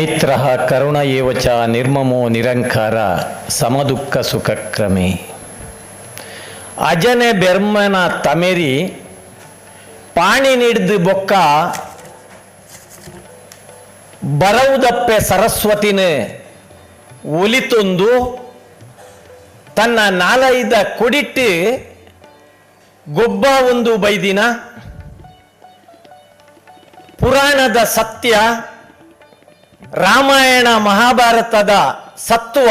ಮೈತ್ರ ಕರುಣ ಏವಚ ನಿರ್ಮಮೋ ನಿರಂಕಾರ ಸಮದುಃಖ ಸುಖಕ್ರಮೆ. ಅಜನೆ ಬೆರ್ಮನ ತಮೆರಿ ಪಾಣಿ ನಿಡ್ದು ಬೊಕ್ಕ ಬರವುದಪ್ಪೆ ಸರಸ್ವತಿನ ಒಲಿತೊಂದು ತನ್ನ ನಾಲೈದ ಕೊಡಿಟ್ಟು ಗೊಬ್ಬ ಒಂದು ಬೈದಿನ ಪುರಾಣದ ಸತ್ಯ ರಾಮಾಯಣ ಮಹಾಭಾರತದ ಸತ್ವ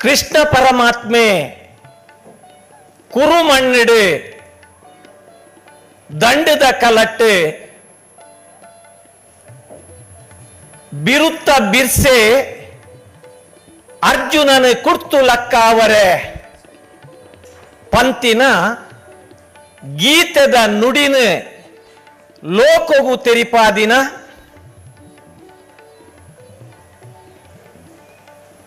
ಕೃಷ್ಣ ಪರಮಾತ್ಮೆ ಕುರುಮಣ್ಣಿಡು ದಂಡದ ಕಲಟ್ಟು ಬಿರುತ್ತ ಬಿರ್ಸೆ ಅರ್ಜುನನ ಕುರ್ತು ಲಕ್ಕ ಅವರೇ ಪಂತಿನ ಗೀತದ ನುಡಿನ ಲೋಕವು ತೆರಿಪಾದಿನ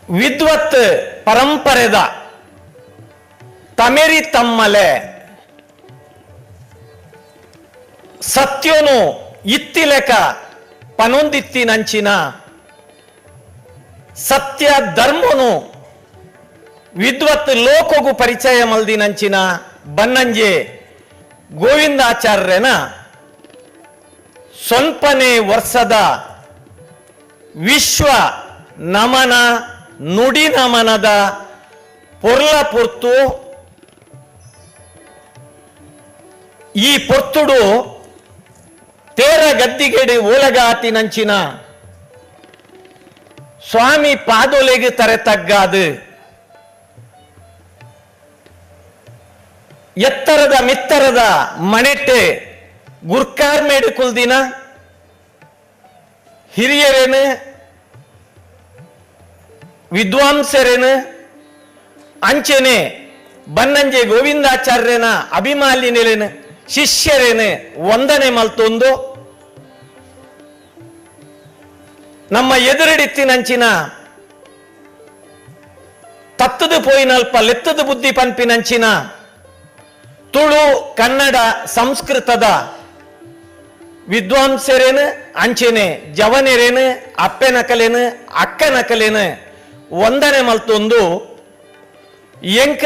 ವಿದ್ವತ್ ಪರಂಪರೆದ ತಮೆರಿ ತಮ್ಮಲೆ ಸತ್ಯನು ಇತ್ತಿಲೆಕ ಪನೊಂದಿತ್ತಿನಂಚಿನ ಸತ್ಯ ಧರ್ಮನು ವಿದ್ವತ್ ಲೋಕಗು ಪರಿಚಯ ಮಲ್ದಿನಂಚಿನ ಬನ್ನಂಜೆ ಗೋವಿಂದಾಚಾರ್ಯನ ಸ್ವಲ್ಪನೇ ವರ್ಷದ ವಿಶ್ವ ನಮನ ನುಡಿ ನಮನದ ಪೊರ್ಲ ಪೊರ್ತು. ಈ ಪೊರ್ತುಡು ತೇರ ಗದ್ದಿಗೆಡೆ ಓಲಗಾತಿನಂಚಿನ ಸ್ವಾಮಿ ಪಾದೊಲೆಗೆ ತರೆತಗ್ಗಾದು. ಎತ್ತರದ ಮಿತ್ತರದ ಮನೆಟ್ಟೆ ಗುರ್ಕಾರ್ಮೇಡು ಕುಲ್ದಿನ ಹಿರಿಯರೇನು ವಿದ್ವಾಂಸರೇನು? ಅಂಚೆನೆ ಬನ್ನಂಜೆ ಗೋವಿಂದಾಚಾರ್ಯನ ಅಭಿಮಾಲಿನೇನು ಶಿಷ್ಯರೇನೆ? ವಂದನೆ ಮಲ್ತೊಂದು. ನಮ್ಮ ಎದುರಿಡಿತ್ತಿನಂಚಿನ ತತ್ತದು ಪೋಯಿನಲ್ಪ ಲೆತ್ತದ ಬುದ್ಧಿ ಪಂಪಿನಂಚಿನ ತುಳು ಕನ್ನಡ ಸಂಸ್ಕೃತದ ವಿದ್ವಾಂಸರೇನು? ಅಂಚೆನೆ ಜವನೆರೇನು? ಅಪ್ಪೆ ನಕಲೇನು ಅಕ್ಕ ನಕಲೇನು ವಂದನೆ ಮಲ್ತೊಂದು ಎಂಕ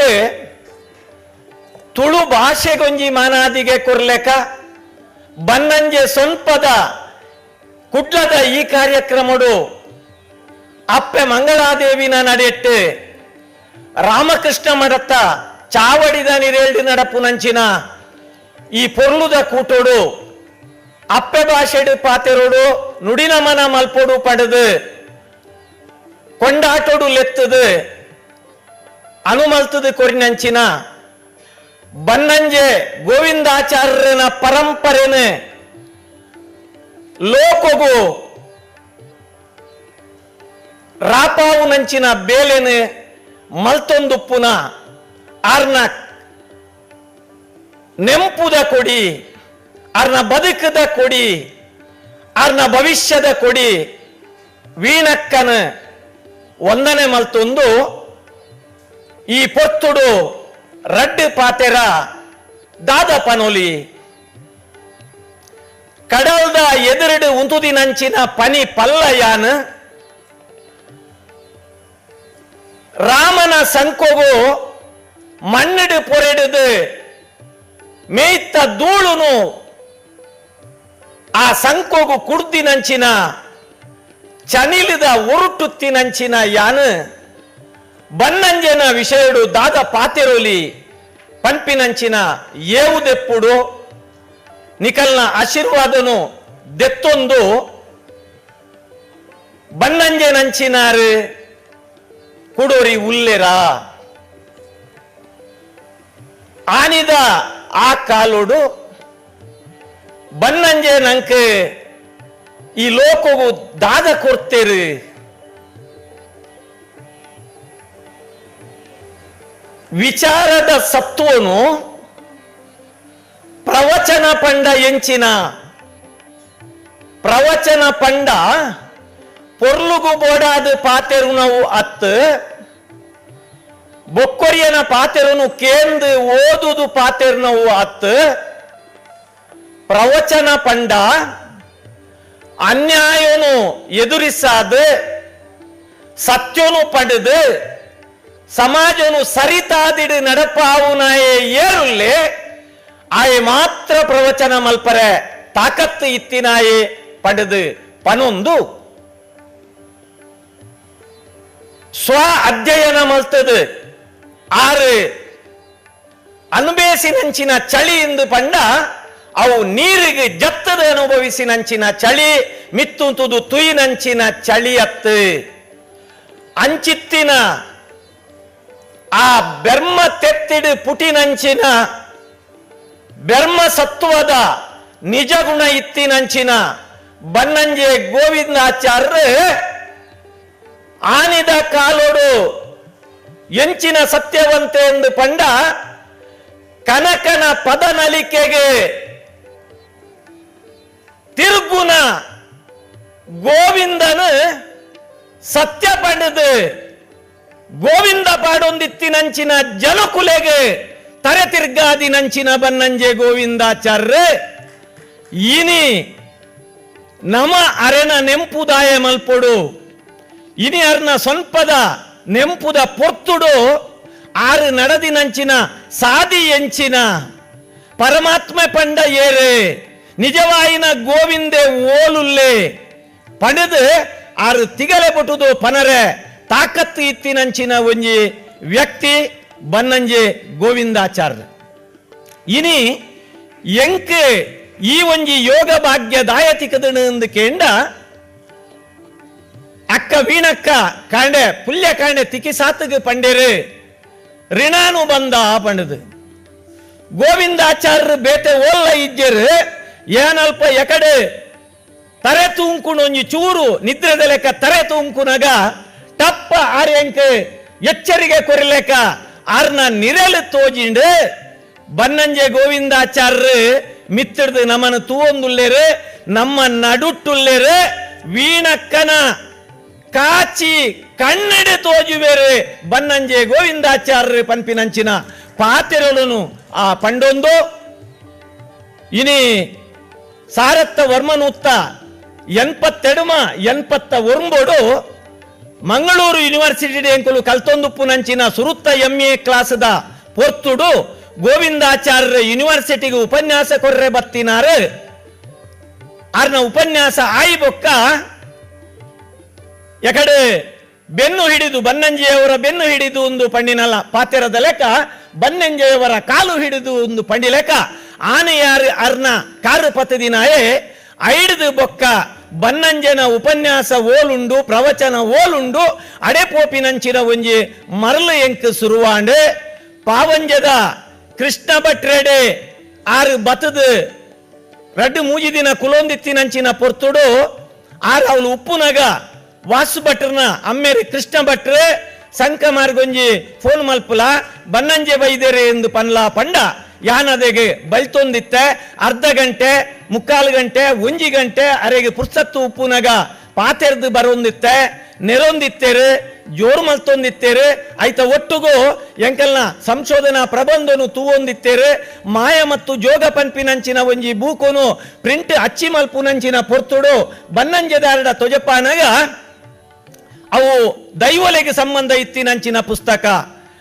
ತುಳು ಭಾಷೆಗೊಂಜಿ ಮಾನಾದಿಗೆ ಕೊರ್ಲೆಕ, ಬನ್ನಂಜೆ ಸ್ವಲ್ಪದ ಕುಟ್ಲದ ಈ ಕಾರ್ಯಕ್ರಮಡು ಅಪ್ಪೆ ಮಂಗಳಾದೇವಿನ ನಡೆಯಟ್ಟೆ. ರಾಮಕೃಷ್ಣ ಮಡತ್ತ ಚಾವಡಿದ ನಿರೇಳ್ದಿ ನಡಪು ನಂಚಿನ ಈ ಪೊರ್ಲುದ ಕೂಟೋಡು ಅಪ್ಪೆ ಭಾಷೆಡು ಪಾತೆರೋಡು ನುಡಿನಮನ ಮಲ್ಪೋಡು ಪಡೆದು ಕೊಂಡಾಟೋಡು ಲೆತ್ತದ, ಅನುಮಲ್ತದು ಕೊರಿನಂಚಿನ. ಬನ್ನಂಜೆ ಗೋವಿಂದಾಚಾರ್ಯನ ಪರಂಪರೆನೆ ಲೋಕಗು ರಾಪಾವು ನಂಚಿನ ಬೇಲೆನೆ ಮಲ್ತೊಂದುಪ್ಪುನ ಅರ್ನ ನೆಂಪುದ ಕೊಡಿ, ಅರ್ನ ಬದುಕದ ಕೊಡಿ, ಅರ್ನ ಭವಿಷ್ಯದ ಕೊಡಿ, ವೀಣಕ್ಕನ ವಂದನೆ ಮಲ್ತೊಂದು ಈ ಪೊತ್ತುಡು ರಡ್ಡು ಪಾತೆರ ದಾದ ಪನೊಲಿ. ಕಡಲ್ದ ಎದುರುಡು ಉಂತುದಿನಂಚಿನ ಪನಿ ಪಲ್ಲಯಾನ್ ರಾಮನ ಸಂಕೋಗು ಮಣ್ಣಿಡು ಪೊರೆಡುದು ಮೇಯ್ತ ಧೂಳುನು ಆ ಸಂಕೋಗು ಕುಡ್ದಿನಂಚಿನ ಚನಿಲಿದ ಉರುಟುತ್ತಿನಂಚಿನ ಯಾನ್, ಬನ್ನಂಜನ ವಿಷಯಡು ದಾದ ಪಾತೆರೋಲಿ ಪಂಪಿನಂಚಿನ ಏವುದೆಪ್ಪುಡು? ನಿಖಲ್ನ ಆಶೀರ್ವಾದನು ದೆತ್ತೊಂದು, ಬನ್ನಂಜನಂಚಿನಾರು ಕುಡೋರಿ ಉಲ್ಲೆರ? ಆನಿದ ಆ ಕಾಲೋಡು ಬನ್ನಂಜೆ ನಂಕ ಈ ಲೋಕವು ದಾದ ಕೊಡ್ತೇರಿ. ವಿಚಾರದ ಸತ್ವನು ಪ್ರವಚನ ಪಂಡ ಎಂಚಿನ. ಪ್ರವಚನ ಪಂಡ ಪೊರ್ಲುಗು ಬೋಡಾದ ಪಾತೆರು ನಾವು ಅತ್ ಬೊಕ್ಕೊರಿಯನ ಪಾತೆರನು ಕೇಂದ್ರ ಓದುದು ಪಾತೆರು ನಾವು ಅತ್ತು. ಪ್ರವಚನ ಪಂಡ ಅನ್ಯಾಯನು ಎದುರಿಸಾದೆ ಸತ್ಯನು ಪಡೆದು, ಸಮಾಜನು ಸರಿತಾದಿಡಿ ನಡಪಾವುನಾಯೇ ಏರುಲ್ಲೆ ಆಯೆ ಮಾತ್ರ ಪ್ರವಚನ ಮಲ್ಪರೆ, ತಾಕತ್ತು ಇತ್ತಿನಾಯೇ ಪಡೆದು ಪನೊಂದು. ಸ್ವ ಅಧ್ಯಯನ ಮಲ್ತದು, ಆರು ಅನುಬೇಸಿನಂಚಿನ ಚಳಿ ಎಂದು ಪಂಡ ಅವು ನೀರಿಗೆ ಜತ್ತದ ಅನುಭವಿಸಿನಂಚಿನ ಚಳಿ ಮಿತ್ತುಂತುದು ತುಯಿನಂಚಿನ ಚಳಿ ಅತ್ತು. ಅಂಚಿತ್ತಿನ ಆ ಬೆರ್ಮ ತೆತ್ತಿಡು ಪುಟಿನಂಚಿನ ಬೆರ್ಮ ಸತ್ವದ ನಿಜ ಗುಣ ಇತ್ತಿನಂಚಿನ ಬನ್ನಂಜೆ ಗೋವಿಂದಾಚಾರ್ಯ ಆನಿದ ಕಾಲೋಡು ಎಂಚಿನ ಸತ್ಯವಂತೆ ಎಂದು ಪಂಡ ಕನಕನ ಪದನಲಿಕೆಗೆ ತಿರುಗುನ ಗೋವಿಂದನು ಸತ್ಯ ಪಡೆದು ಗೋವಿಂದ ಪಾಡೊಂದಿತ್ತಿನಂಚಿನ ಜಲಕುಲೆಗೆ ತರೆ ತಿರ್ಗಾದಿ ನಂಚಿನ ಬನ್ನಂಜೆ ಗೋವಿಂದಾಚಾರ್ಯ ಇನಿ ನಮ ಅರೆನ ನೆಂಪುದಾಯ ಮಲ್ಪೊಡು, ಇನಿ ಅರ್ನ ಸ್ವಲ್ಪದ ನೆಂಪುದ ಪೊರ್ತುಡು, ಆರು ನಡದಿನಂಚಿನ ಸಾದಿ ಎಂಚಿನ ಪರಮಾತ್ಮೆ ಪಂಡ ಏರೆ. ನಿಜವಾಯಿನ ಗೋವಿಂದೆ ಓಲುಲ್ಲೆ ಪಡೆದು ಆರು ತಿಗಲೆ ಬಿಟ್ಟುದು ಪನರೆ, ತಾಕತ್ತು ಇತ್ತಿನಂಚಿನ ಒಂಜಿ ವ್ಯಕ್ತಿ ಬನ್ನಂಜೆ ಗೋವಿಂದಾಚಾರ್ಯ. ಇನಿ ಎಂಕ್ ಈ ಒಂಜಿ ಯೋಗ ಭಾಗ್ಯ ದಾಯತಿಕದಣಂದು ಕೇಂಡ, ಅಕ್ಕ ವೀಣಕ್ಕ ಕಾಂಡೆ, ಪುಲ್ಯ ಕಾಂಡೆ ತಿಕ್ಕಿ ಸಾತುಗೆ ಪಂಡೇರು ಋಣಾನು ಬಂದ ಪಂಡದು. ಗೋವಿಂದಾಚಾರ್ಯರು ಬೇತೆ ಓಲ್ಲ ಇಜ್ಜರು ಏನಲ್ಪ ಎಕಡೆ ತರೆ ತೂಂಕುನು ಒಂಜಿ ಚೂರು ನಿದ್ರೆದ ಲೆಕ್ಕ ತರೆ ತೂಂಕುನಗ ತಪ್ಪ ಆರ್ಯಂಕೆ ಎಚ್ಚರಿಗೆ ಕೊರಿಲೆಕ್ಕ ಆರ್ನ ನಿರಲು ತೋಜಿಂಡು. ಬನ್ನಂಜೆ ಗೋವಿಂದಾಚಾರ್ಯ ಮಿತ್ತಿಡ್ದು ನಮ್ಮನ್ನು ತೂವೊಂದುಲ್ಲೇರು ನಮ್ಮ ನಡುಟ್ಟುಲ್ಲೇರು, ವೀಣಕ್ಕನ ಕಾಚಿ ಕಣ್ಣಡೆ ತೋಜುವೇರು, ಬನ್ನಂಜೆ ಗೋವಿಂದಾಚಾರ್ಯ ಪಂಪಿನಂಚಿನ ಪಾತಿರಳನು ಆ ಪಂಡೊಂದು. ಇನಿ ಸಾರತ್ತ ವರ್ಮನುತ್ತ ಎನ್ಪತ್ತೆಡುಮ ಎನ್ಪತ್ತ ಒರ್ಂಬೋಡು, ಮಂಗಳೂರು ಯೂನಿವರ್ಸಿಟಿ ಎಂಕುಲು ಕಲ್ತೊಂದುಪ್ಪುನಂಚಿನ ಸುರುತ್ತ ಎಂ ಎ ಕ್ಲಾಸದ ಪೊರ್ತುಡು ಗೋವಿಂದಾಚಾರ್ಯ ಯೂನಿವರ್ಸಿಟಿಗೆ ಉಪನ್ಯಾಸ ಕೊರ್ರೆ ಬತ್ತಿನಾರು. ಆರ್ನ ಉಪನ್ಯಾಸ ಆಯಿ ಬೊಕ್ಕ ಎಕಡೆ ಬೆನ್ನು ಹಿಡಿದು ಬನ್ನಂಜೆಯವರ ಬೆನ್ನು ಹಿಡಿದು ಒಂದು ಪಂಡಿನಲ್ಲ ಪಾತೆರದ ಲೆಕ್ಕ, ಬನ್ನಂಜೆಯವರ ಕಾಲು ಹಿಡಿದು ಒಂದು ಪಂಡಿ ಲೆಕ್ಕ. ಆನೆಯಾರು ಅರ್ನ ಕಾರು ಪತದಿನಾಯೇ ಐಡ್ದು ಬೊಕ್ಕ ಬನ್ನಂಜನ ಉಪನ್ಯಾಸ ಓಲುಂಡು, ಪ್ರವಚನ ಓಲುಂಡು, ಅಡೆಪೋಪಿನಂಚಿನ ಒಂಜಿ ಮರಳು ಎಂಕ್ ಸುರುವಾಂಡೆ, ಪಾವಂಜದ ಕೃಷ್ಣ ಭಟ್ರೆಡೆ ಆರು ಬತದು ರಡ್ಡು ಮೂಜಿ ದಿನ ಕುಲೊಂದಿತ್ತಿನಂಚಿನ ಪೊರ್ತುಡು, ಆರು ಅವಳು ಉಪ್ಪುನಗ ವಾಸು ಭಟ್ರನ ಅಮ್ಮೇರಿ ಕೃಷ್ಣ ಭಟ್ರೆ ಸಂಕ ಮಾರ್ಗೊಂಜಿ ಫೋನ್ ಮಲ್ಪುಲ, ಬನ್ನಂಜೆ ಬೈದೇರೆ ಎಂದು ಪನ್ಲ ಪಂಡ ಯಾನದೆಗೆ ಬಲ್ತೊಂದಿತ್ತೆ ಅರ್ಧ ಗಂಟೆ, ಮುಕ್ಕಾಲು ಗಂಟೆ, ಒಂಜಿ ಗಂಟೆ, ಅರೆಗೆ ಪುರ್ಸತ್ತು ಉಪ್ಪುನಗ ಪಾತೆರ್ದು ಬರೊಂದಿತ್ತೆ, ನೆರೊಂದಿತ್ತೇರು, ಜೋರು ಮಲ್ತೊಂದಿತ್ತೇರು ಐತ ಒಟ್ಟುಗೂ ಎಂಕಲ್ನ ಸಂಶೋಧನಾ ಪ್ರಬಂಧನು ತೂವೊಂದಿತ್ತೇರು, ಮಾಯ ಮತ್ತು ಜೋಗ ಪನ್ಪಿನಂಚಿನ ಒಂಜಿ ಬೂಕುನು, ಪ್ರಿಂಟ್ ಅಚ್ಚಿ ಮಲ್ಪುನಂಚಿನ ಪೊರ್ತುಡು, ಬನ್ನಂಜೆದಾರಡ ತೊಜಪಾನಗ ಅವು ದೈವಲೆಗೆ ಸಂಬಂಧ ಇತ್ತಿನಂಚಿನ ಪುಸ್ತಕ.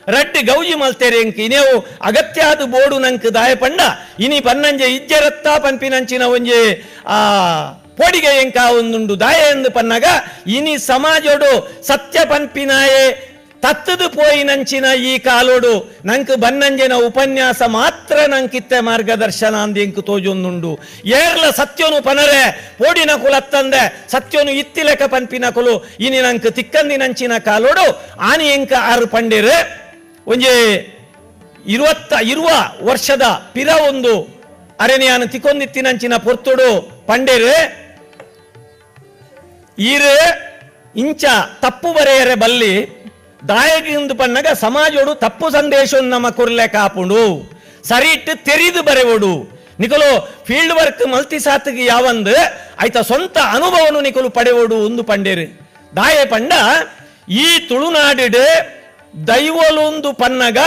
ರಡ್ಡಿ ಗೌಜಿ ಮಲ್ತೇರೆ ಎಂಕ್ ಇನೇವು ಅಗತ್ಯ ಆದ ಬೋಡು ನಂಕ್ ದಾಯ ಪಂಡ. ಇನಿ ಪನ್ನಂಜೆ ಇಜ್ಜರತ್ತ ಪನ್ಪಿನಂಚಿನ ಒಂಜಿ, ಆ, ಪೋಡಿಗೆ ಎಂಕ ಒಂದುಂಡು ದಾಯ ಎಂದು ಪನ್ನಗ. ಇನಿ ಸಮಾಜೋಡು ಸತ್ಯ ಪನ್ಪಿನಾಯೇ ತತ್ತದು ಪೋಯಿನಂಚಿನ ಈ ಕಾಲೋಡು. ನಂಕ್ ಬನ್ನಂಜನ ಉಪನ್ಯಾಸ ಮಾತ್ರ ನಂಕಿತ್ತೆ ಮಾರ್ಗದರ್ಶನ ಅಂದೆಂಕು ತೋಜೊಂದುಂಡು. ಏರ್ಲ ಸತ್ಯನು ಪನರೆ, ಪೋಡಿನ ಕುಲತ್ತಂದೆ, ಸತ್ಯನು ಇತ್ತಿಲೆಕ ಪನ್ಪಿನ ಕುಲು. ಇನಿ ನಂಕ್ ತಿಕ್ಕಂದಿನಂಚಿನ ಕಾಲೋಡು. ಆನಿ ಎಂಕ ಆರು ಪಂಡಿರು. ಒಂಜಿ ಇರುವತ್ತ, ಇರುವ ವರ್ಷದ ಪಿರ ಒಂದು ಅರಣ್ಯನ ತಿಕೊಂದಿತ್ತಿನಂಚಿನ ಪೊರ್ತುಡು ಪಂಡೆರೆ, ಈರು ಇಂಚ ತಪ್ಪು ಬರೆಯರೆ ಬಲ್ಲಿ ದಾಯಗಿಂದು ಪನ್ನಗ ಸಮಾಜೋಡು ತಪ್ಪು ಸಂದೇಶ ನಮ್ಮ ಕೊರ್ಲೆ ಕಾಪುಂಡು. ಸರಿ ಇಟ್ಟು ತೆರಿದು ಬರೆವೋಡು. ನಿಕಲು ಫೀಲ್ಡ್ ವರ್ಕ್ ಮಲ್ತಿ ಸಾತ್ಗೆ ಯಾವಂದು ಆಯ್ತ ಸ್ವಂತ ಅನುಭವನು ನಿಕಲು ಪಡೆಯೋಡು ಒಂದು ಪಂಡೇರು. ದಾಯ ಪಂಡ ಈ ತುಳುನಾಡಿಡು ದೈವಲೊಂದು ಪನ್ನಗ,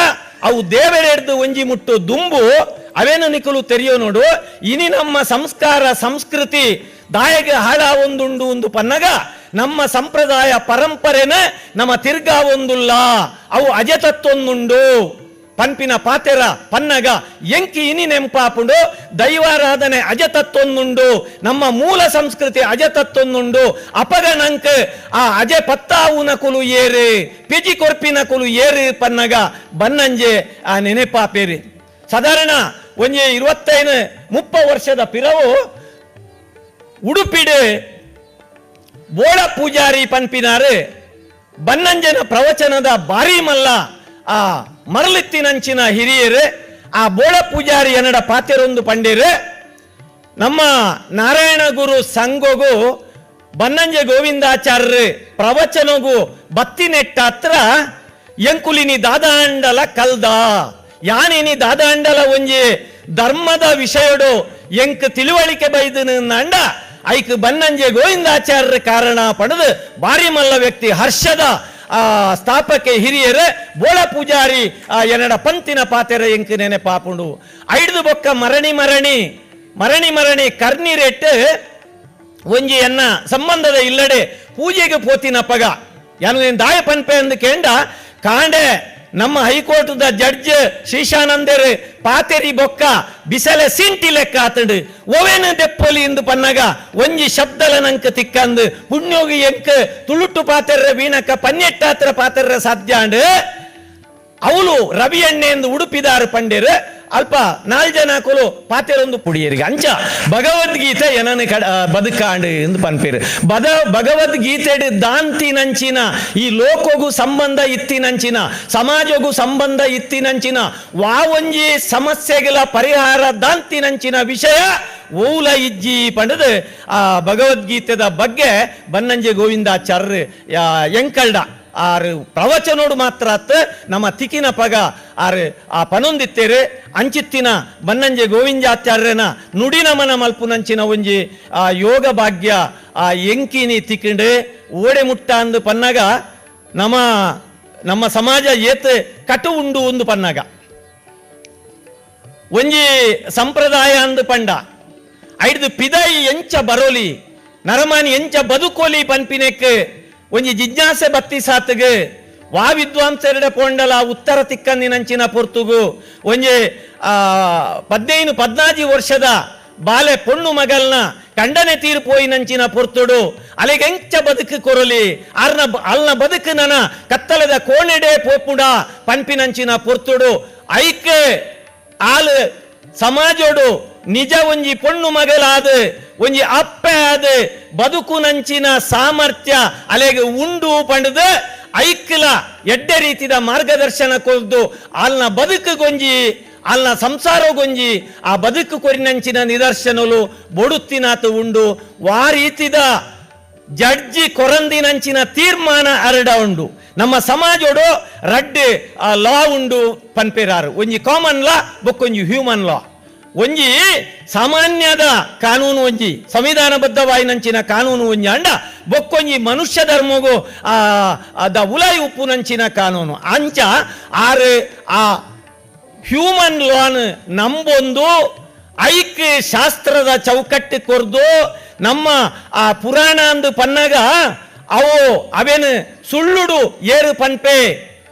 ಅವು ದೇವರೆಡ್ದು ಒಂಜಿ ಮುಟ್ಟು ದುಂಬು, ಅವೇನು ನಿಕಲು ತೆರೆಯೋ ನೋಡು, ಇನಿ ನಮ್ಮ ಸಂಸ್ಕಾರ, ಸಂಸ್ಕೃತಿ ದಾಯಗೆ ಹಾಳ ಒಂದುಂಡು ಒಂದು ಪನ್ನಗ, ನಮ್ಮ ಸಂಪ್ರದಾಯ ಪರಂಪರೆನ ನಮ್ಮ ತಿರ್ಗಾ ಒಂದುಲ್ಲ, ಅವು ಅಜತತ್ತೊಂದುಂಡು ಪಂಪಿನ ಪಾತೆರ ಪನ್ನಗ ಎಂಕಿ ಇನಿ ನೆಂಪಾಪುಂಡು, ದೈವಾರಾಧನೆ ಅಜತತ್ತೊಂದುಂಡು ನಮ್ಮ ಮೂಲ ಸಂಸ್ಕೃತಿ ಅಜತತ್ತೊಂದುಂಡು ಅಪಗನಂಕ ಆ ಅಜೆ ಪತ್ತಾವುನ ಕುಲು ಏರಿ, ಪಿಜಿ ಕೊರ್ಪಿನ ಕುಲು ಏರಿ ಪನ್ನಗ ಬನ್ನಂಜೆ ಆ ನೆನೆಪಾಪೇರಿ. ಸಾಧಾರಣ ಒಂಜೆ ಇರುವತ್ತೈದು ಮುಪ್ಪ ವರ್ಷದ ಪಿರವು ಉಡುಪಿಡೆ ಬೋಳ ಪೂಜಾರಿ ಪನ್ಪಿನಾರೆ ಬನ್ನಂಜನ ಪ್ರವಚನದ ಬಾರಿ ಮಲ್ಲ ಆ ಮರಳಿತ್ತಿನಂಚಿನ ಹಿರಿಯರೇ, ಆ ಬೋಳ ಪೂಜಾರಿ ಎನ್ನಡ ಪಾತ್ಯರೊಂದು ಪಂಡಿರೆ, ನಮ್ಮ ನಾರಾಯಣ ಗುರು ಸಂಘಗೂ ಬನ್ನಂಜೆ ಗೋವಿಂದಾಚಾರ್ಯ ಪ್ರವಚನಗು ಬತ್ತಿ ನೆಟ್ಟ ಹತ್ರ, ಎಂಕುಲಿನಿ ದಾದಾಂಡಲ ಕಲ್ದ, ಯಾನಿನಿ ದಾದಾಂಡಲ ಒಂಜಿ ಧರ್ಮದ ವಿಷಯಡು ಎಂಕ್ ತಿಳುವಳಿಕೆ ಬೈದನು ಅಂಡ ಐಕ್ ಬನ್ನಂಜೆ ಗೋವಿಂದಾಚಾರ್ಯರ ಕಾರಣ ಪಡೆದು ಬಾರಿ ಮಲ್ಲ ವ್ಯಕ್ತಿ ಹರ್ಷದ ಆ ಸ್ಥಾಪಕೆ ಹಿರಿಯರ, ಬೋಳ ಪೂಜಾರಿ, ಆ ಎನ್ನಡ ಪಂತಿನ ಪಾತೆರ ಎಂಕ್ ನೆನೆ ಪಾಪುಂಡು ಐದು ಬೊಕ್ಕ ಮರಣಿ ಮರಣಿ ಮರಣಿ ಮರಣಿ ಕರ್ನಿ ರೆಟ್ಟು ಒಂಜಿ ಎನ್ನ ಸಂಬಂಧದ ಇಲ್ಲಡೆ ಪೂಜೆಗೆ ಪೋತಿನ ಪಗ. ಯಾನು ದಾಯ ಪನ್ಪೆ ಅಂದು ಕೇಂಡ, ಕಾಂಡೆ ನಮ್ಮ ಹೈಕೋರ್ಟ್ದ ಜಡ್ಜ್ ಶ್ರೀಶಾನಂದರ್ ಪಾತೆರಿ ಬೊಕ್ಕ ಬಿಸಲೆ ಸಿಂಟಿ ಲೆಕ್ಕ ಆತಂಡು. ಒವೇನು ದೆಪ್ಪೊಲಿ ಇಂದು ಪನ್ನಗ ಒಂಜಿ ಶಬ್ದಲ ನಂಕ ತಿಕ್ಕಂದು. ಪುಣ್ಯೋಗಿ ಎಂಕ ತುಳುಟು ಪಾತೆರ್ರ ವೀಣಕ ಪನ್ನೆಟ್ಟಾತ್ರ ಪಾತೆರ್ರ ಸಾಧ್ಯ ಅಂಡ್. ಅವಳು ರವಿ ಎಣ್ಣೆ ಎಂದು ಉಡುಪಿದಾರು ಪಂಡಿರು. ಅಲ್ಪ ನಾಲ್ ಜನ ಕೊಲು ಪಾತೆರೊಂದು ಪುಡಿಯರಿಗೆ. ಅಂಚ ಭಗವದ್ಗೀತೆ ಏನನ್ನು ಕಡ ಬದುಕಾಂಡು ಎಂದು ಪನ್ಪೇರು. ಬದ ದಾಂತಿ ದಾಂತಿನಂಚಿನ, ಈ ಲೋಕಗೂ ಸಂಬಂಧ ಇತ್ತಿನಂಚಿನ, ಸಮಾಜಗೂ ಸಂಬಂಧ ಇತ್ತಿನಂಚಿನ, ವಾವೊಂಜಿ ಸಮಸ್ಯೆಗಳ ಪರಿಹಾರ ದಾಂತಿನಂಚಿನ ವಿಷಯ ಓಲ ಇಜ್ಜಿ ಪಂಡದ, ಆ, ಭಗವದ್ಗೀತೆದ ಬಗ್ಗೆ ಬನ್ನಂಜೆ ಗೋವಿಂದಾಚಾರ್ಯ ಎಂಕಲ್ಡ ಆರು ಪ್ರವಚನೋಡು ಮಾತ್ರ ನಮ್ಮ ತಿಕಿನ ಪಗ. ಆರು ಆ ಪನೊಂದಿತ್ತೇರೆ, ಅಂಚಿತ್ತಿನ ಬನ್ನಂಜೆ ಗೋವಿಂದಾಚಾರ್ಯನ ನುಡಿ ನಮನ ಮಲ್ಪುನಂಚಿನ ಒಂಜಿ, ಆ ಯೋಗ ಭಾಗ್ಯ, ಆ ಎಂಕಿನಿ ತಿಕ್ಕಿಂಡೆ ಓಡೆ ಮುಟ್ಟ ಅಂದು ಪನ್ನಗ, ನಮ್ಮ ನಮ್ಮ ಸಮಾಜ ಏತ್ ಕಟು ಉಂಡು ಒಂದು ಪನ್ನಗ. ಒಂಜಿ ಸಂಪ್ರದಾಯ ಅಂದು ಪಂಡ, ಐದು ಪಿದಾಯಿ ಎಂಚ ಬರೋಲಿ, ನರಮಾನಿ ಎಂಚ ಬದುಕೋಲಿ ಪನ್ಪಿನೆಕ್ ಒಂಜಿ ಜಿಜ್ಞಾಸೆ ಬತ್ತಿ ಸಾತ್ಗೆ. ವಾ ವಿದ್ವಾಂಸರೆಡೆ ಪೋಂಡಲ ಉತ್ತರ ತಿಕ್ಕಂದಿನಂಚಿನ ಪೊರ್ತುಗು. ಒಂಜಿ ಪದ್ನೈದು, ಪದ್ನಾಜಿ ವರ್ಷದ ಬಾಲೆ ಪೊಣ್ಣು ಮಗಲ್ನ ಕಂಡನೆ ತೀರ್ಪೋಯಿನಂಚಿನ ಪೊರ್ತುಡು. ಅಲೆಗೆಂಚ ಬದುಕು ಕೊರಲಿ, ಅರ್ನ ಅಲ್ನ ಬದುಕು ನನ ಕತ್ತಲದ ಕೋಣೆಡೆ ಪೋಪುಡ ಪಂಪಿನಂಚಿನ ಪೊರ್ತುಡು. ಐಕೆ ಆಳು ಸಮಾಜೋಡು ನಿಜ ಒಂಜಿ ಪೊಣ್ಣು ಮಗಲಾದ, ಒಂಜಿ ಅಪ್ಪೆ ಆದ, ಬದುಕು ನಂಚಿನ ಸಾಮರ್ಥ್ಯ, ಅಲೆಗೆ ಉಂಡು ಪಂಡದ, ಐಕ್ಲ ಎಡ್ಡೆ ರೀತಿದ ಮಾರ್ಗದರ್ಶನ ಕೊದ್ದು ಅಲ್ನ ಬದುಕುಗೊಂಜಿ ಅಲ್ನ ಸಂಸಾರಗೊಂಜಿ ಆ ಬದುಕು ಕೊರಿನಂಚಿನ ನಿದರ್ಶನಲು ಬೊಡುತ್ತಿನಾತು ಉಂಡು, ವಾ ರೀತಿದ ಜಡ್ಜಿ ಕೊರಂದಿನಂಚಿನ ತೀರ್ಮಾನ ಅರಡ ಉಂಡು. ನಮ್ಮ ಸಮಾಜೋಡು ರಡ್ಡೆ, ಆ ಲಾ ಉಂಡು ಪನ್ಪೆರಾರು. ಒಂಜಿ ಕಾಮನ್ ಲಾ ಬೊಕ್ಕೊಂಜಿ ಹ್ಯೂಮನ್ ಲಾ ಒಂಜಿ ಸಾಮಾನ್ಯದ ಕಾನೂನು ಒಂಜಿ, ಸಂವಿಧಾನಬದ್ಧವಾಯಿನಂಚಿನ ಕಾನೂನು ಒಂಜಿ ಅಂಡ, ಬೊಕ್ಕೊಂಜಿ ಮನುಷ್ಯ ಧರ್ಮಗೂ ಆ, ಅದ ಉಲಾಯಿ ಉಪ್ಪುನಂಚಿನ ಕಾನೂನು. ಅಂಚ ಆರು, ಆ ಹ್ಯೂಮನ್ ಲಾನ್ ನಂಬೊಂದು ಐಕ್ಯ ಶಾಸ್ತ್ರದ ಚೌಕಟ್ಟು ಕೊರ್ದು ನಮ್ಮ ಆ ಪುರಾಣ ಅಂದು ಪನ್ನಗ, ಅವು ಅವೇನು ಸುಳ್ಳುಡು ಏರು ಪನ್ಪೆ,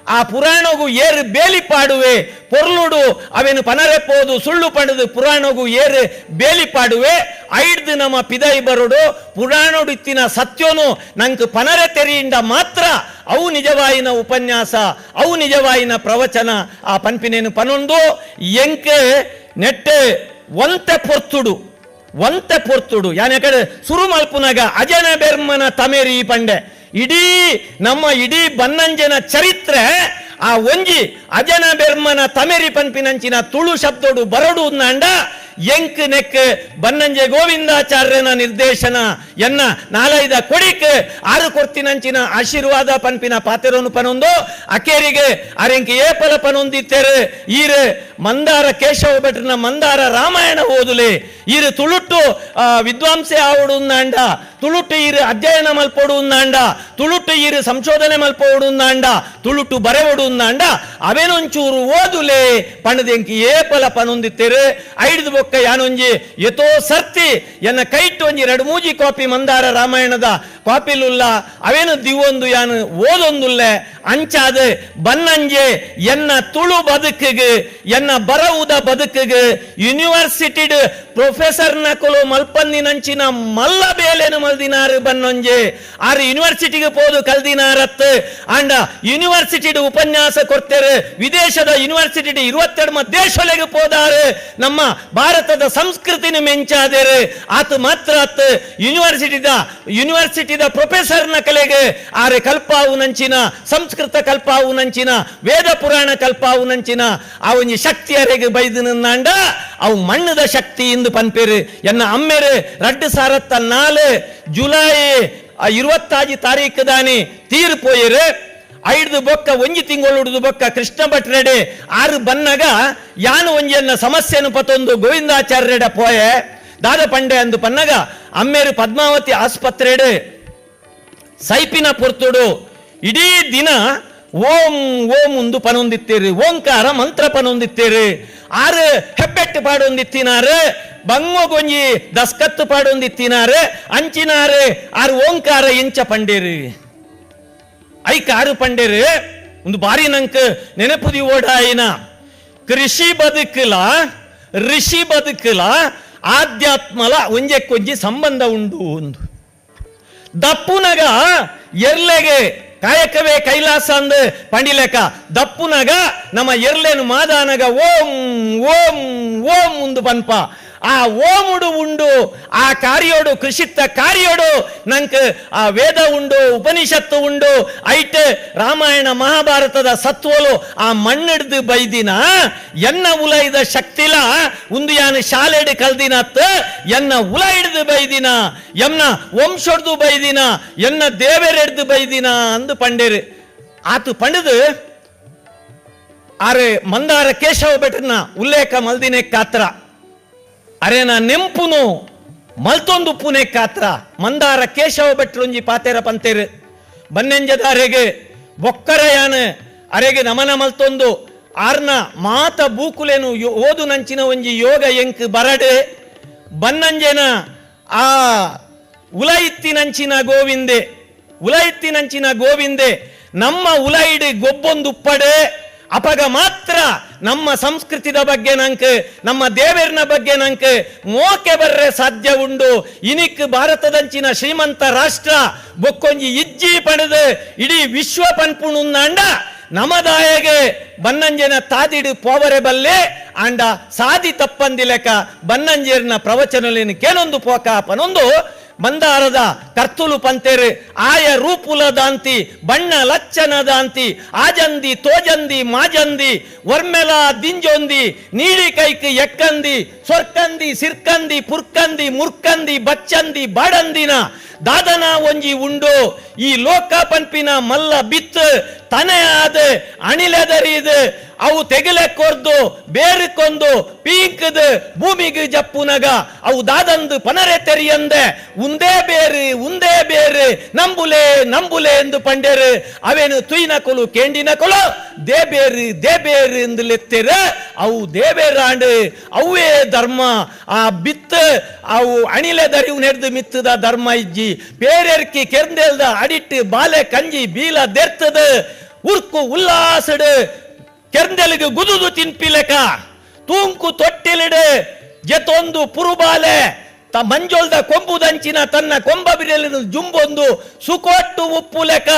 ಆ ಪುರಾಣಗು ಏರು ಬೇಲಿ ಪಾಡುವೆ, ಪೊರ್ಲುಡು ಅವೇನು ಪನರೆಪ್ಪೋದು ಸುಳ್ಳು ಪಡೆದು ಪುರಾಣಗು ಏರು ಬೇಲಿ ಪಾಡುವೆ ಐಡ್ದು ನಮ್ಮ ಪಿದೈ ಬರುಡು, ಪುರಾಣೋಡು ಇತ್ತಿನ ಸತ್ಯೋನು ನಂಗೆ ಪನರೆ ತೆರಿಯಿಂದ ಮಾತ್ರ ಅವು ನಿಜವಾಯಿನ ಉಪನ್ಯಾಸ, ಅವು ನಿಜವಾಯಿನ ಪ್ರವಚನ, ಆ ಪನ್ಪಿನೇನು ಪನೊಂದು, ಎಂಕೆ ನೆಟ್ಟೆ ಒಂತೆ ಪೊರ್ತುಡು. ಒಂತೆ ಪೊರ್ತುಡು. ಕಡೆ ಸುರು ಮಲ್ಪುನಾಗ ಅಜನ ಬೆರ್ಮನ ತಮೇರಿ ಪಂಡೆ. ಇಡೀ ನಮ್ಮ ಇಡೀ ಬನ್ನಂಜನ ಚರಿತ್ರೆ ಆ ಒಂಜಿ ಅಜನ ಬೆರ್ಮನ ತಮೇರಿ ಪನ್ಪಿನಂಚಿನ ತುಳು ಶಬ್ದೋಡು ಬರಡು ಅಂಡ ಎಂಕ್ ನೆಕ್ ಬನ್ನಂಜೆ ಗೋವಿಂದಾಚಾರ್ಯನ ನಿರ್ದೇಶನ ಎನ್ನ ನಾಲೈದ ಕೊಡಿಕ್ ಆರು ಕೊರ್ತಿನಂಚಿನ ಆಶೀರ್ವಾದ ಪನ್ಪಿನ ಪಾತೆರೋನು ಪನೊಂದು, ಅಕೇರಿಗೆ ಅರೆಂಕಿ ಏಪಲ ಪನೊಂದಿತ್ತೇರು. ಈರು ಮಂದಾರ ಕೇಶವ ಭಟ್ರನ ಮಂದಾರ ರಾಮಾಯಣ ಓದುಲೆ. ಈರು ತುಳುಟ್ಟು ವಿದ್ವಾಂಸೆ ಆವಡು ಅಂಡ ತುಳುಟ್ಟು ಈರು ಅಧ್ಯಯನ ಮಲ್ಪೋಡು ನಾಂಡ. ತುಳುಟ್ಟು ಈರು ಸಂಶೋಧನೆ ಮಲ್ಪೋಡು ನಾಂಡ. ತುಳುಟು ಬರೆವಡು ನಾಂಡ. ಅವೇನೊಂಚೂರು ಓದುಲೆ. ಪಣದೆಂಕಿ ಏಪಲ ಪನೊಂದಿತ್ತೇರು. ಐಡ್ದು ಬೊಕ್ಕ ಯಾನೊಂಜಿ ಎತೋ ಸರ್ತಿ ಎನ್ನ ಕೈಟ್ ಒಂಜಿ ಎರಡು ಮೂಜಿ ಕಾಪಿ ಮಂದಾರ ರಾಮಾಯಣದ ಕಾಪಿಲುಲ್ಲ, ಅವೇನು ದಿವೊಂದು ಯಾನು ಓದೊಂದುಲ್ಲೆ, ಅಂಚಾದ ಬನ್ನಂಜೆ, ಎನ್ನ ತುಳು ಬದುಕಿಗೆ, ಎನ್ನ ಬರವುದ ಬದುಕಿಗೆ, ಯೂನಿವರ್ಸಿಟಿಡ್ ಪ್ರೊಫೆಸರ್ ನಕಲು ಮಲ್ಪಂದಿನಂಚಿನ ಮಲ್ಲ ಬೇಲೆನು ಮಲ್ದಿನಾರು ಬನ್ನೊಂಜೆ, ಆರು ಯೂನಿವರ್ಸಿಟಿಗೆ ಪೋದು ಕಲ್ದಿನಾರತ್ ಅಂಡ ಯೂನಿವರ್ಸಿಟಿಡ್ ಉಪನ್ಯಾಸ ಕೊಡ್ತೇರು, ವಿದೇಶದ ಯೂನಿವರ್ಸಿಟಿ ಇರುವತ್ತೆರಡು ದೇಶೊಳಗೆ ಪೋದಾರು, ನಮ್ಮ ಭಾರತದ ಸಂಸ್ಕೃತಿನ ಮೆಂಚಾದರೆ. ಆತ ಮಾತ್ರ ಆತ ಯೂನಿವರ್ಸಿಟಿದ ಯೂನಿವರ್ಸಿಟಿದ ಪ್ರೊಫೆಸರ್ನ ಕಲೆಗೆ ಆರೆ ಕಲ್ಪಾವು ನಂಚಿನ, ಸಂಸ್ಕೃತ ಕಲ್ಪಾವು ನಂಚಿನ, ವೇದ ಪುರಾಣ ಕಲ್ಪಾವು ನಂಚಿನ, ಅವನಿ ಶಕ್ತಿ ಅರೆಗೆ ಬೈದು ನಿನ್ನಾಂಡ, ಅವು ಮಣ್ಣದ ಶಕ್ತಿ ಎಂದು ಪನ್ಪೇರು. ಎನ್ನ ಅಮ್ಮೆರು ರಡ್ಡು ಸಾರತ್ತ ನಾಲ್ ಜುಲೈ ಇರುವತ್ತಾಜಿ ತಾರೀಕು ದಾನಿ ಪೋಯಿರು ಐಡ್ದು ಬೊಕ್ಕ, ಒಂಜಿ ತಿಂಗಳು ಹಿಡಿದು ಬೊಕ್ಕ, ಕೃಷ್ಣ ಭಟ್ರೆಡೆ ಆರು ಬನ್ನಗ ಯಾನು ಒಂಜಿಯನ್ನ ಸಮಸ್ಯೆನು ಪತೊಂದು ಗೋವಿಂದಾಚಾರ್ಯಡ ಪೋಯೆ. ದಾದ ಪಂಡೆ ಅಂದು ಪನ್ನಗ, ಅಮ್ಮೇರು ಪದ್ಮಾವತಿ ಆಸ್ಪತ್ರೆಡೆ. ಸೈಪಿನ ಪುರ್ತುಡು. ಇಡೀ ದಿನ ಓಂ ಓಂ ಒಂದು ಪನೊಂದಿತ್ತೀರಿ. ಓಂಕಾರ ಮಂತ್ರ ಪನೊಂದಿತ್ತೀರಿ. ಆರು ಹೆಬ್ಬೆಟ್ಟು ಪಾಡೊಂದಿತ್ತಿನಾರು. ಬಂಗೊಗೊಂಜಿ ದಸ್ಕತ್ತು ಪಾಡೊಂದಿತ್ತಿನಾರು. ಅಂಚಿನಾರು, ಆರು ಓಂಕಾರ ಇಂಚ ಪಂಡೇರಿ. ಐ ಕಾರು ಪಂಡೇರು, ಒಂದು ಬಾರಿ ನಂಕ ನೆನಪುದಿ ಓಡಾಯಿನ. ಕೃಷಿ ಬದುಕಲ, ಋಷಿ ಬದುಕಲ, ಆಧ್ಯಾತ್ಮಲ ಒಂಜೆ ಕೊಂಜಿ ಸಂಬಂಧ ಉಂಡು ಒಂದು ದಪ್ಪುನಗ ಎರ್ಲೆಗೆ ಕಾಯಕವೇ ಕೈಲಾಸ ಅಂದ ಪಂಡಿಲೆಕ, ದಪ್ಪುನಗ ನಮ್ಮ ಎರ್ಲೆನು ಮಾದಾನಗ ಓಂ ಓಂ ಓಂ ಉಂದು ಪನ್ಪ. ಆ ಓಮುಡು ಉಂಡು, ಆ ಕಾರ್ಯೋಡು ಕೃಷಿತ್ತ ಕಾರ್ಯೋಡು ನಂಕ್ ಆ ವೇದ ಉಂಡು, ಉಪನಿಷತ್ತು ಉಂಡು, ಐಟ್ ರಾಮಾಯಣ ಮಹಾಭಾರತದ ಸತ್ವಲು ಆ ಮಣ್ಣಿಡ್ದು ಬೈದಿನ, ಎನ್ನ ಉಲೈದ ಶಕ್ತಿಲ ಉಂದು ಯಾನು ಶಾಲೆಡ್ ಕಲ್ದಿನತ್ ಎನ್ನ ಉಲ ಹಿಡ್ದು ಬೈದಿನ ಎನ್ನ ವಂಶೊಡ್ದು ಬೈದಿನ, ಎನ್ನ ದೇವರೆಡ್ದು ಬೈದಿನ ಅಂದು ಪಂಡೇರು. ಆತು ಪಂಡದು, ಆರೆ ಮಂದಾರ ಕೇಶವ ಭಟ್ರನ ಉಲ್ಲೇಖ ಮಲ್ದಿನೆ ಕಾತ್ರ. ಅರೆನ ನೆಂಪುನು ಮಲ್ತೊಂದು ಪುನೆ ಕಾತ್ರ. ಮಂದಾರ ಕೇಶವ ಭಟ್ರೊಂಜಿ ಪಾತೆರ ಪಂತೇರು. ಬನ್ನೆಂಜದ ಅರೆಗೆ ಬೊಕ್ಕರಯಾನ ಅರೆಗೆ ನಮನ ಮಲ್ತೊಂದು ಆರ್ನ ಮಾತ ಬೂಕುಲೆನು ಓದು ನಂಚಿನ ಒಂಜಿ ಯೋಗ ಎಂಕ್ ಬರಡೆ. ಬನ್ನಂಜೆನ ಆ ಉಲ ಇತ್ತಿನಂಚಿನ ಗೋವಿಂದೆ. ಉಲೈತ್ತಿನಂಚಿನ ಗೋವಿಂದೆ ನಮ್ಮ ಉಲೈಡಿ ಗೊಬ್ಬೊಂದು ಉಪ್ಪಡೆ ಅಪಗ ಮಾತ್ರ ನಮ್ಮ ಸಂಸ್ಕೃತಿದ ಬಗ್ಗೆ ನಂಕ, ನಮ್ಮ ದೇವರಿನ ಬಗ್ಗೆ ನಂಕ, ಮೋಕೆ ಬರ್ರೆ ಸಾಧ್ಯ ಉಂಡು. ಇನಿಕ್ ಭಾರತದಂಚಿನ ಶ್ರೀಮಂತ ರಾಷ್ಟ್ರ, ಬೊಕ್ಕೊಂಜಿ ಇಜ್ಜಿ ಪಡೆದು ಇಡೀ ವಿಶ್ವ ಪನ್ಪುಣುಂದಾಂಡ ನಮದಾಯಗೆ ಬನ್ನಂಜನ ತಾದಿಡು ಪೋವರೆ ಬಲ್ಲೆ ಅಂಡ ಸಾದಿ ತಪ್ಪಂದಿಲೆಕ ಬನ್ನಂಜೇರ್ನ ಪ್ರವಚನಲೇನು ಕೇನೊಂದು ಪೋಕ ಪನೊಂದು ಮಂದಾರದ ಕರ್ತುಲು ಪಂತೆರೆ, ಆಯ ರೂಪುಲ ದಾಂತಿ ಬಣ್ಣ ಲಚ್ಚನ ದಾಂತಿ ಆಜಂದಿ, ತೋಜಂದಿ, ಮಾಜಂದಿ, ವರ್ಮೆಲ, ದಿಂಜೊಂದಿ ನೀಳಿ ಕೈಕ್ ಎಕ್ಕಂದಿ ಸ್ವರ್ಕಂದಿ ಸಿರ್ಕಂದಿ, ಪುರ್ಕಂದಿ, ಮುರ್ಕಂದಿ, ಬಚ್ಚಂದಿ, ಬಾಡಂದಿನ ದಾದನ ಒಂಜಿ ಉಂಡು. ಈ ಲೋಕ ಪನ್ಪಿನ ಮಲ್ಲ ಬಿತ್ತು, ತನೆ ಆದ, ಅಣಿಲೆದರಿದು ಅವು ತೆಗಿಲೆ ಕೊರ್ದು ಬೇರುಕೊಂದು ಪೀಂಕದು, ಭೂಮಿಗೆ ಜಪ್ಪುನಗ ಅವು ದಾದಂದು ಪನರೆ ತೆರಿಯಂದೆ. ಉಂದೇ ಬೇರು ಉಂದೇ ಬೇರು, ನಂಬುಲೆ ನಂಬುಲೆ ಎಂದು ಪಂಡೇರು ಅವೇನು ತುಯ್ನ ಕೊಲು, ಕೇಂಡಿನ ಕೊಲು? ದೇ ಬೇರು ದೇ ಬೇರು ಎಂದು ಲೆತ್ತೆರ. ಅವು ದೇಬೇರಾಂಡು ಅವೇ ಧರ್ಮ. ಆ ಬಿತ್ತ, ಅವು ಅಣಿಲೆ ದರಿವು ನೆಡ್ದು ಮಿತ್ತದ ಧರ್ಮ ಇಜ್ಜಿ. ಬೇರೆರ್ಕಿ ಕೆರ್ಂದೇಲ್ದ ಅಡಿಟ್ಟು, ಬಾಲೆ ಕಂಜಿ, ಬೀಲ ದೆರ್ತದ. ಉರ್ಕು ಉಲ್ಲಾಸಡು ಕೆರ್ಂದೆಲಿಗೆ ಗುದುದು ತಿನ್ಪಿಲೆಕ. ತೂಂಕು ತೊಟ್ಟಿಲಿಡು ಜೆತೊಂದು ಪುರುಬಾಲೆ. ತ ಮಂಜೊಲ್ದ ಕೊಂಬುದಂಚಿನ ತನ್ನ ಕೊಂಬ ಬಿರಿಯಲ್ಲಿ ಜುಂಬೊಂದು ಸುಕೊಟ್ಟು ಉಪ್ಪು ಲೆಕ್ಕ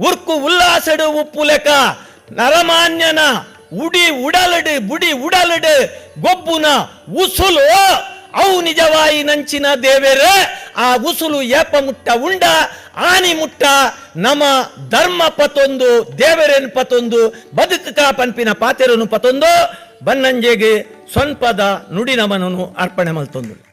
ಉರ್ಕು ಉಲ್ಲಾಸಡು ಉಪ್ಪು ಲೆಕ್ಕ ನರಮಾನ್ಯನ ಉಡಿ ಉಡಲಡು, ಬುಡಿ ಉಡಲಡು, ಗೊಬ್ಬುನ ಉಸುಲು. ಅವು ನಿಜವಾಯಿ ನಂಚಿನ ದೇವೇರ. ಆ ಉಸುಲು ಏಪ ಮುಟ್ಟ ಉಂಡ, ಆನಿ ಮುಟ್ಟ ನಮ ಧರ್ಮ ಪತೊಂದು, ದೇವರೇನು ಪತೊಂದು ಬದುಕ ಪನ್ಪಿನ ಪಾತೆರನು ಪತೊಂದು, ಬನ್ನಂಜೆಗೆ ಸ್ವಲ್ಪದ ನುಡಿ ನಮನನು ಅರ್ಪಣೆ ಮಲ್ತೊಂದು.